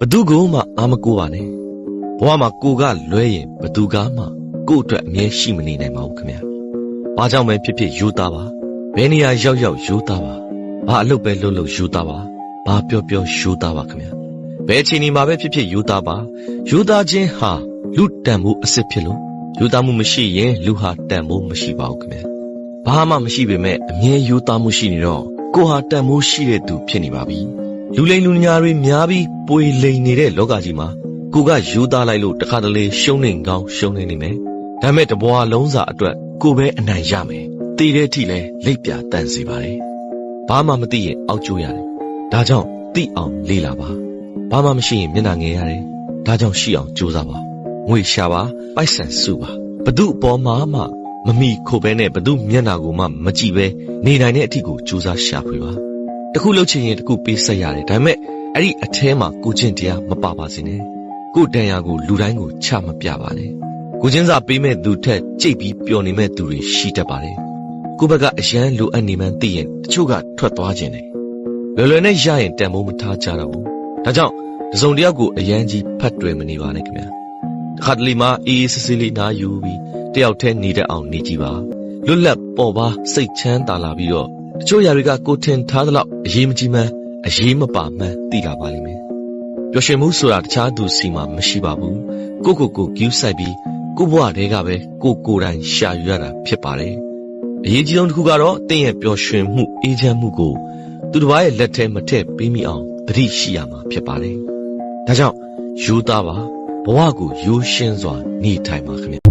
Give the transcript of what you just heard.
ဘသူကိုမှအာမကိုပါနဲ့ဘဝမှာကိုကလွဲရင်ဘသူကမှကို့အတွက်အမြဲရှိမနေနိုင်ပါဘူးခင်ဗျာဘာကြောင့်ပဲဖြစ်ဖြစ်ယူသားပါဘယ်နေရာရောက်ရောက်ယူသားပါဘာအလုပ်ပဲလုပ်လို့ယူသားပါဘာပြောပြောယူသားပါခင်ဗျာဘယ်အချိန်ဒီမှာပဲဖြစ်ဖြစ်ယူသားပါယူသားခြင်းဟာလူတန်မှုအစ်စ်ဖြစ်လို့ယူသားမှုမရှိရင်လူဟာတန်ဖို့မရှိပါဘူးခင်ဗျာဘာမှမရှိပေမဲ့အမြဲယူသားမှုရှိနေတော့ကိုဟာတန်မိုးရှိတဲ့သူဖြစ်နေပါပြီ လူလိမ်လူညာတွေများပြီးပွေလိမ်နေတဲ့လောကကြီးမှာကိုကယူသားလိုက်လို့တခါတလေရှုံးနေကောင်းရှုံးနေနေမယ်ဒါပေမဲ့တဘွားလုံးစာအတွက်ကိုပဲအနိုင်ရမယ်တည်တဲ့အထိလဲလိပ်ပြတန်စေပါတယ်ဘာမှမသိရင်အောက်ကျိုးရတယ်ဒါကြောင့်သိအောင်လေ့လာပါဘာမှမရှိရင်မျက်နှာငယ်ရတယ်ဒါကြောင့်ရှိအောင်ကြိုးစားပါငွေရှာပါပိုက်ဆံစုပါဘသူအပေါ်မှာမှမမိခိုပဲနဲ့ဘသူမျက်နှာကိုမှမကြည့်ပဲနေနိုင်တဲ့အထိကိုကြိုးစားရှာဖွေပါ တခုလှုပ်ချင်ရင်တခုပေးဆက်ရတယ်ဒါပေမဲ့အဲ့ဒီအထဲမှာကိုချင်းတရားမပါပါစေနဲ့ကိုတန်ရာကိုလူတိုင်းကိုချမပြပါနဲ့ကိုချင်းစာပေးမဲ့သူထက်ကြိတ်ပြီးပျော်နေမဲ့သူတွေရှိတတ်ပါတယ်ကိုဘက်ကအရန်လိုအပ်နေမှန်းသိရင်တချို့ကထွက်သွားခြင်းတယ်လွယ်လွယ်နဲ့ရရင်တန်ဖိုးမထားကြတော့ဘူးဒါကြောင့်တစ်စုံတစ်ယောက်ကိုအရန်ကြီးဖတ်တွယ်မနေပါနဲ့ခင်ဗျာတခါတလေမှအေးအေးဆေးဆေးလေးနားယူပြီးတယောက်တည်းနေတတ်အောင်နေကြည့်ပါလွတ်လပ်ပေါ်ပါစိတ်ချမ်းသာလာပြီးတော့ တချို့ຢာတွေကကိုထင်ထားသလောက်အရေးမကြီးမှန်းအရေးမပါမှန်းသိလာပါလိမ့်မယ်ပျော်ရွှင်မှုဆိုတာတခြားသူစီမှာမရှိပါဘူးကိုကိုကိုဂယူးဆိုင်ပြီးကိုဘွားတွေကပဲကိုကိုယ်တိုင်ရှာယူရတာဖြစ်ပါတယ်အရေးကြီးဆုံးတစ်ခုကတော့တင်းရဲ့ပျော်ရွှင်မှုအေးချမ်းမှုကိုသူတစ်ပါးရဲ့လက်ထဲမထည့်ပေးမိအောင်သတိရှိရမှာဖြစ်ပါတယ်ဒါကြောင့်ယူသားပါဘဝကိုရိုးရှင်းစွာနေထိုင်ပါခင်ဗျ